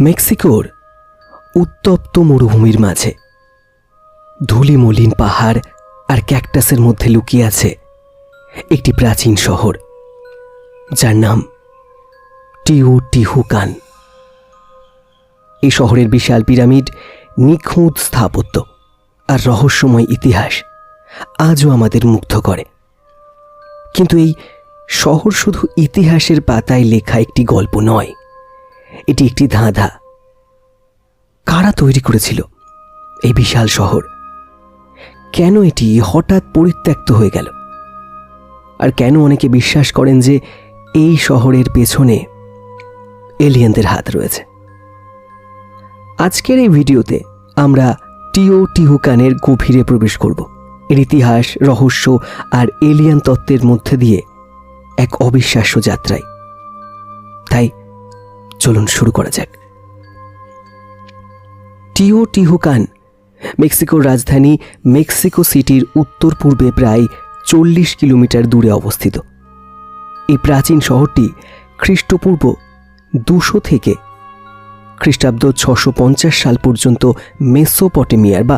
মেক্সিকোর উত্তপ্ত মরুভূমির মাঝে। ধুলি মলিন পাহাড় আর ক্যাকটাসের মধ্যে লুকিয়ে আছে একটি প্রাচীন শহর, যার নাম টিউ টিহুকান এই শহরের বিশাল পিরামিড নিখুঁত স্থাপত্য আর রহস্যময় ইতিহাস আজও আমাদের মুগ্ধ করে। কিন্তু এই শহর শুধু ইতিহাসের পাতায় লেখা একটি গল্প নয় এটি একটি ধাঁধা। কারা তৈরি করেছিল এই বিশাল শহর? কেন এটি হঠাৎ পরিত্যক্ত হয়ে গেল? আর কেন অনেকে বিশ্বাস করেন যে এই শহরের পেছনে এলিয়েনদের হাত রয়েছে? আজকের এই ভিডিওতে আমরা টিও টিহুকানের গভীরে প্রবেশ করব। এর ইতিহাস, রহস্য আর এলিয়ান তত্ত্বের মধ্যে দিয়ে এক অবিশ্বাস্য যাত্রায়। চলুন শুরু করা যাক। টিও টিহুকান, মেক্সিকোর রাজধানী মেক্সিকো সিটির উত্তর পূর্বে প্রায় চল্লিশ কিলোমিটার দূরে অবস্থিত। এই প্রাচীন শহরটি খ্রিস্টপূর্ব দুশো থেকে খ্রিস্টাব্দ ছশো পঞ্চাশ সাল পর্যন্ত মেসোপটেমিয়ার বা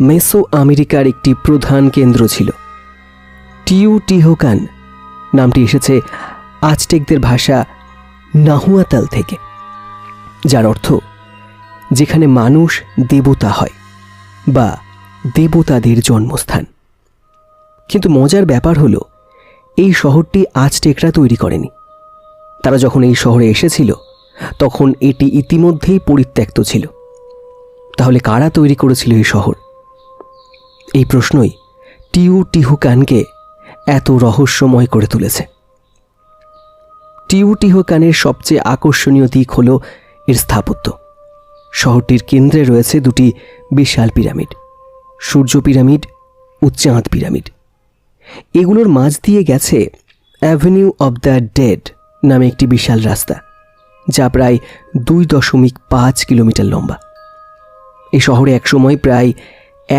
মেসো আমেরিকার একটি প্রধান কেন্দ্র ছিল। টিউ টিহোকান, নামটি এসেছে আজটেকদের ভাষা নাহুয়াতাল থেকে, যার অর্থ যেখানে মানুষ দেবতা হয় বা দেবতাদের জন্মস্থান। কিন্তু মজার ব্যাপার হলো, এই শহরটি আজটেকরা তৈরি করেনি। তারা যখন এই শহরে এসেছিল, তখন এটি ইতিমধ্যেই পরিত্যক্ত ছিল। তাহলে কারা তৈরি করেছিল এই শহর? এই প্রশ্নই টিউ টিহুকানকে এত রহস্যময় করে তুলেছে। টিউ টিহুকানের সবচেয়ে আকর্ষণীয় দিক হল এর স্থাপত্য। শহরটির কেন্দ্রে রয়েছে দুটি বিশাল পিরামিড, সূর্য পিরামিড ও চাঁদ পিরামিড। এগুলোর মাঝ দিয়ে গেছে অ্যাভিনিউ অব দ্য ডেড নামে একটি বিশাল রাস্তা, যা প্রায় দুই দশমিক পাঁচ কিলোমিটার লম্বা। এই শহরে একসময় প্রায়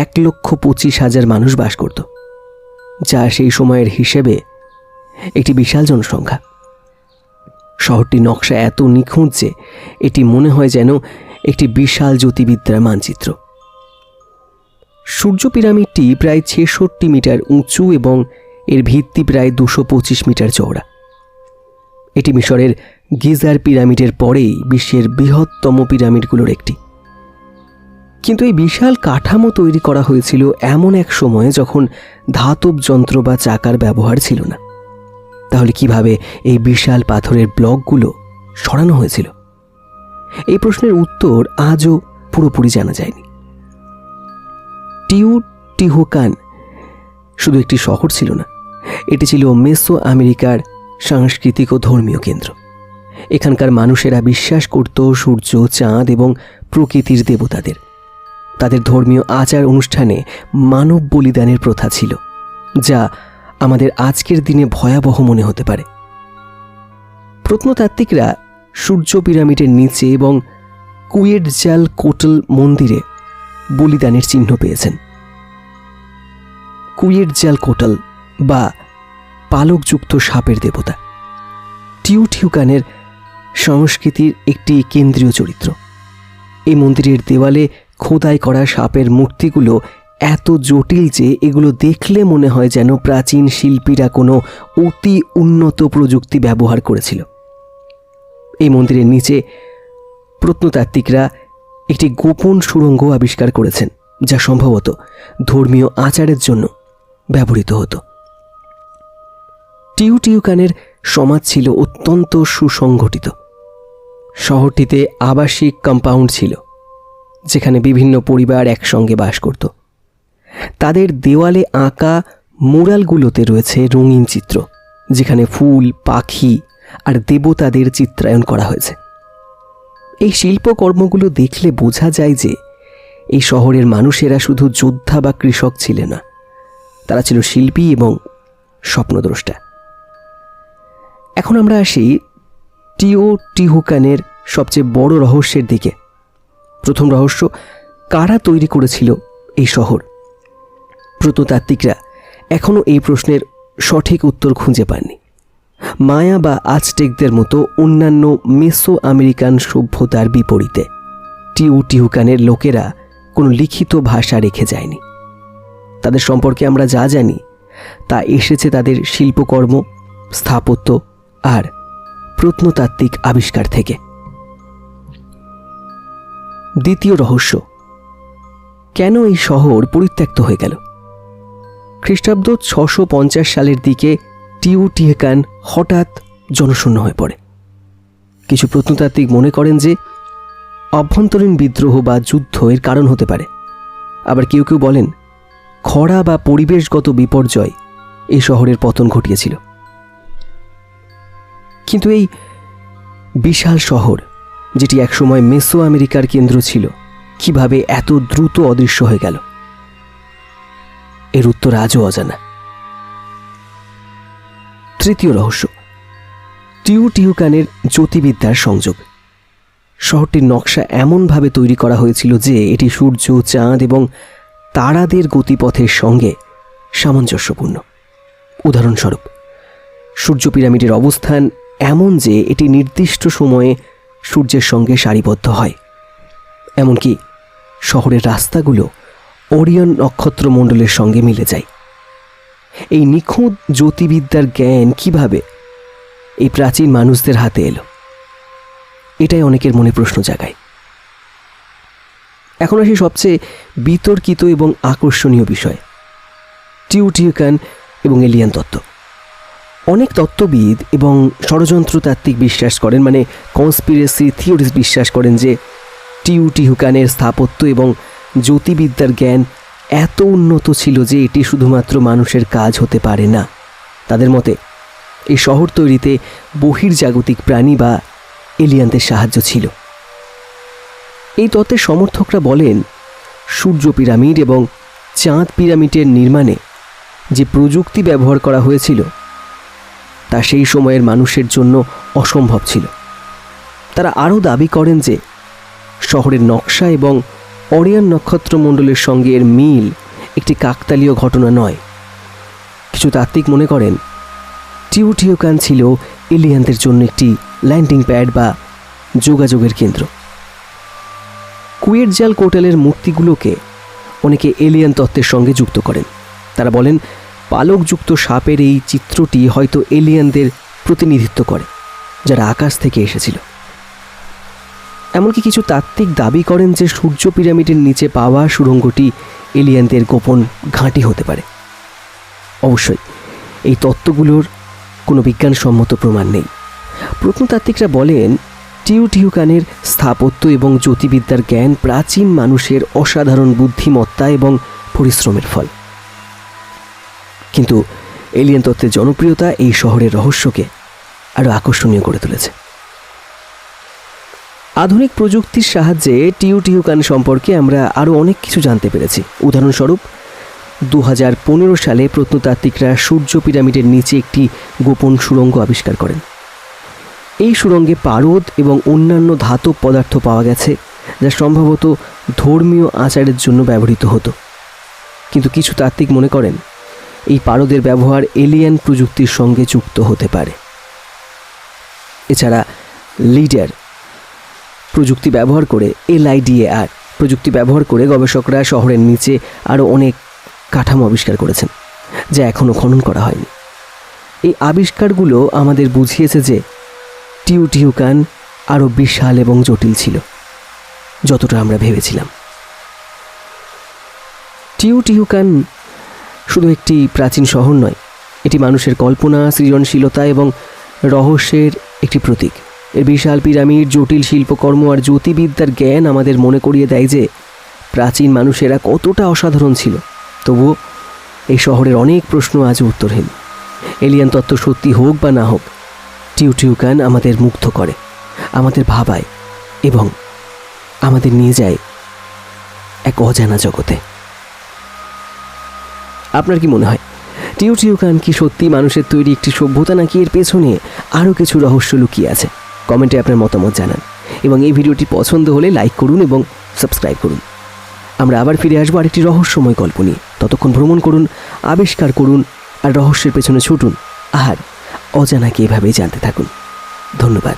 এক লক্ষ পঁচিশ হাজার মানুষ বাস করত, যা সেই সময়ের হিসেবে একটি বিশাল জনসংখ্যা। শহরটি নকশা এত নিখুঁত যে এটি মনে হয় যেন একটি বিশাল জ্যোতিবিদ্যার মানচিত্র। সূর্য পিরামিডটি প্রায় ছেষট্টি মিটার উঁচু এবং এর ভিত্তি প্রায় দুশো পঁচিশ মিটার চওড়া। এটি মিশরের গিজার পিরামিডের পরেই বিশ্বের বৃহত্তম পিরামিডগুলোর একটি। কিন্তু এই বিশাল কাঠামো তৈরি করা হয়েছিল এমন এক সময়ে যখন ধাতব যন্ত্র বা চাকার ব্যবহার ছিল না। তাহলে কীভাবে এই বিশাল পাথরের ব্লকগুলো সরানো হয়েছিল? এই প্রশ্নের উত্তর আজও পুরোপুরি জানা যায়নি। টিউ টিহুকান শুধু একটি শহর ছিল না, এটি ছিল মেসো আমেরিকার সাংস্কৃতিক ও ধর্মীয় কেন্দ্র। এখানকার মানুষেরা বিশ্বাস করত সূর্য, চাঁদ এবং প্রকৃতির দেবতাদের। তাদের ধর্মীয় আচার অনুষ্ঠানে মানব বলিদানের প্রথা ছিল, যা আমাদের আজকের দিনে ভয়াবহ মনে হতে পারে। প্রত্নতাত্ত্বিকরা সূর্য পিরামিডের নিচে এবং কুয়েট জাল কোটল মন্দিরে বলিদানের চিহ্ন পেয়েছেন। কুয়েট জাল কোটল বা পালকযুক্ত সাপের দেবতা, টিউটিউকানের সংস্কৃতির একটি কেন্দ্রীয় চরিত্র। এই মন্দিরের দেওয়ালে খোদাই করা সাপের মূর্তিগুলো এত জটিল যে এগুলো দেখলে মনে হয় যেন প্রাচীন শিল্পীরা কোনো অতি উন্নত প্রযুক্তি ব্যবহার করেছিল। এই মন্দিরের নিচে প্রত্নতাত্ত্বিকরা একটি গোপন সুড়ঙ্গ আবিষ্কার করেছেন, যা সম্ভবত ধর্মীয় আচারের জন্য ব্যবহৃত হতো। টিউ টিউটিউকানের সমাজ ছিল অত্যন্ত সুসংগঠিত। শহরটিতে আবাসিক কম্পাউন্ড ছিল, যেখানে বিভিন্ন পরিবার একসঙ্গে বাস করত। তাদের দেওয়ালে আঁকা মুরালগুলোতে রয়েছে রঙিন চিত্র, যেখানে ফুল, পাখি আর দেবতাদের চিত্রায়ন করা হয়েছে। এই শিল্পকর্মগুলো দেখলে বোঝা যায় যে এই শহরের মানুষেরা শুধু যোদ্ধা বা কৃষক ছিলেন না, তারা ছিল শিল্পী এবং স্বপ্নদ্রষ্টা। এখন আমরা আসি টিও টিহুকানের সবচেয়ে বড় রহস্যের দিকে। প্রথম রহস্য, কারা তৈরি করেছিল এই শহর? প্রত্নতাত্ত্বিকরা এখনও এই প্রশ্নের সঠিক উত্তর খুঁজে পাননি। মায়া বা আজটেকদের মতো অন্যান্য মেসো আমেরিকান সভ্যতার বিপরীতে টিউ টিউটিহুকানের লোকেরা কোনো লিখিত ভাষা রেখে যায়নি। তাদের সম্পর্কে আমরা যা জানি, তা এসেছে তাদের শিল্পকর্ম, স্থাপত্য আর প্রত্নতাত্ত্বিক আবিষ্কার থেকে। দ্বিতীয় রহস্য, কেন এই শহর পরিত্যক্ত হয়ে গেল? খ্রিস্টাব্দ ছশো পঞ্চাশ সালের দিকে টিউটিহেকান হঠাৎ জনশূন্য হয়ে পড়ে। কিছু প্রত্নতাত্ত্বিক মনে করেন যে, অভ্যন্তরীণ বিদ্রোহ বা যুদ্ধ এর কারণ হতে পারে। আবার কেউ কেউ বলেন, খরা বা পরিবেশগত বিপর্যয় এই শহরের পতন ঘটিয়েছিল। কিন্তু এই বিশাল শহর, যেটি একসময় মেসো আমেরিকার কেন্দ্র ছিল, কীভাবে এত দ্রুত অদৃশ্য হয়ে গেল? এর উত্তর আজও অজানা। তৃতীয় রহস্য। টিউটিউকানের জ্যোতিবিদ্যার সংযোগ। শহরটির নকশা এমনভাবে তৈরি করা হয়েছিল যে এটি সূর্য, চাঁদ এবং তারাদের গতিপথের সঙ্গে সামঞ্জস্যপূর্ণ। উদাহরণস্বরূপ, সূর্য পিরামিডের অবস্থান এমন যে এটি নির্দিষ্ট সময়ে সূর্যের সঙ্গে সারিবদ্ধ হয়। এমনকি শহরের রাস্তাগুলো ওরিয়ন নক্ষত্রমণ্ডলের সঙ্গে মিলে যায়। এই নিখুঁত জ্যোতিবিদ্যার জ্ঞান কীভাবে এই প্রাচীন মানুষদের হাতে এলো? এটাই অনেকের মনে প্রশ্ন জাগায়। এখন আসি সবচেয়ে বিতর্কিত এবং আকর্ষণীয় বিষয়, টিউটিউকান এবং এলিয়ান তত্ত্ব। অনেক তত্ত্ববিদ এবং ষড়যন্ত্রতাত্ত্বিক বিশ্বাস করেন মানে কনস্পিরেসি থিওরিস বিশ্বাস করেন যে টিউটিহুকানের স্থাপত্য এবং জ্যোতিবিদ্যার জ্ঞান এত উন্নত ছিল যে এটি শুধুমাত্র মানুষের কাজ হতে পারে না। তাদের মতে, এই শহর তৈরিতে বহির্জাগতিক প্রাণী বা এলিয়ানদের সাহায্য ছিল। এই তত্ত্বের সমর্থকরা বলেন, সূর্য পিরামিড এবং চাঁদ পিরামিডের নির্মাণে যে প্রযুক্তি ব্যবহার করা হয়েছিল, তা সেই সময়ের মানুষের জন্য অসম্ভব ছিল। তারা আরও দাবি করেন যে, শহরের নকশা এবং অরিয়ান নক্ষত্রমণ্ডলের সঙ্গে এর মিল একটি কাকতালীয় ঘটনা নয়। কিছু তাত্ত্বিক মনে করেন টিউটিওকান ছিল এলিয়ানদের জন্য একটি ল্যান্ডিং প্যাড বা যোগাযোগের কেন্দ্র। কুয়েট জাল কোটালের মূর্তিগুলোকে অনেকে এলিয়ান তত্ত্বের সঙ্গে যুক্ত করেন। তারা বলেন, পালকযুক্ত সাপের এই চিত্রটি হয়তো এলিয়ানদের প্রতিনিধিত্ব করে, যারা আকাশ থেকে এসেছিল। এমনকি কিছু তাত্ত্বিক দাবি করেন যে সূর্য পিরামিডের নিচে পাওয়া সুড়ঙ্গটি এলিয়ানদের গোপন ঘাঁটি হতে পারে। অবশ্যই, এই তত্ত্বগুলোর কোনো বিজ্ঞানসম্মত প্রমাণ নেই। প্রত্নতাত্ত্বিকরা বলেন টিউটিউকানের স্থাপত্য এবং জ্যোতিবিদ্যার জ্ঞান প্রাচীন মানুষের অসাধারণ বুদ্ধিমত্তা এবং পরিশ্রমের ফল। কিন্তু এলিয়েন তত্ত্বের জনপ্রিয়তা এই শহরের রহস্যকে আরও আকর্ষণীয় করে তুলেছে। আধুনিক প্রযুক্তির সাহায্যে টিউটিউকান সম্পর্কে আমরা আরও অনেক কিছু জানতে পেরেছি। উদাহরণস্বরূপ দু হাজার পনেরো সালে প্রত্নতাত্ত্বিকরা সূর্য পিরামিডের নিচে একটি গোপন সুড়ঙ্গ আবিষ্কার করেন। এই সুড়ঙ্গে পারদ এবং অন্যান্য ধাতব পদার্থ পাওয়া গেছে, যা সম্ভবত ধর্মীয় আচারের জন্য ব্যবহৃত হতো। কিন্তু কিছু তাত্ত্বিক মনে করেন, এই পারদের ব্যবহার এলিয়ান প্রযুক্তির সঙ্গে যুক্ত হতে পারে। এছাড়া লিডার প্রযুক্তি ব্যবহার করে এলআইডিএআর প্রযুক্তি ব্যবহার করে গবেষকরা শহরের নিচে আরও অনেক কাঠামো আবিষ্কার করেছেন, যা এখনও খনন করা হয়নি। এই আবিষ্কারগুলো আমাদের বুঝিয়েছে যে টিউটিউকান আরও বিশাল এবং জটিল ছিল, যতটা আমরা ভেবেছিলাম। টিউটিউকান শুধু একটি প্রাচীন শহর নয়, এটি মানুষের কল্পনা, সৃজনশীলতা এবং রহস্যের একটি প্রতীক। এর বিশাল পিরামিড, জটিল শিল্পকর্ম আর জ্যোতিবিদ্যার জ্ঞান আমাদের মনে করিয়ে দেয় যে প্রাচীন মানুষেরা কতটা অসাধারণ ছিল। তবুও এই শহরের অনেক প্রশ্ন আজ উত্তরহীন। এলিয়ান তত্ত্ব সত্যি হোক বা না হোক, টিউটিউকান আমাদের মুগ্ধ করে, আমাদের ভাবায় এবং আমাদের নিয়ে যায় এক অজানা জগতে। আপনার কি মনে হয়, টিউটিউকান কি সত্যি মানুষের তৈরি একটি সভ্যতা নাকি এর পেছনে আরও কিছু রহস্য লুকিয়ে আছে? কমেন্টে আপনার মতামত জানান। এবং এই ভিডিওটি পছন্দ হলে লাইক করুন এবং সাবস্ক্রাইব করুন। আমরা আবার ফিরে আসব আরেকটি রহস্যময় গল্প নিয়ে। ততক্ষণ ভ্রমণ করুন, আবিষ্কার করুন আর রহস্যের পেছনে ছুটুন। আর অজানাকে এভাবেই জানতে থাকুন। ধন্যবাদ।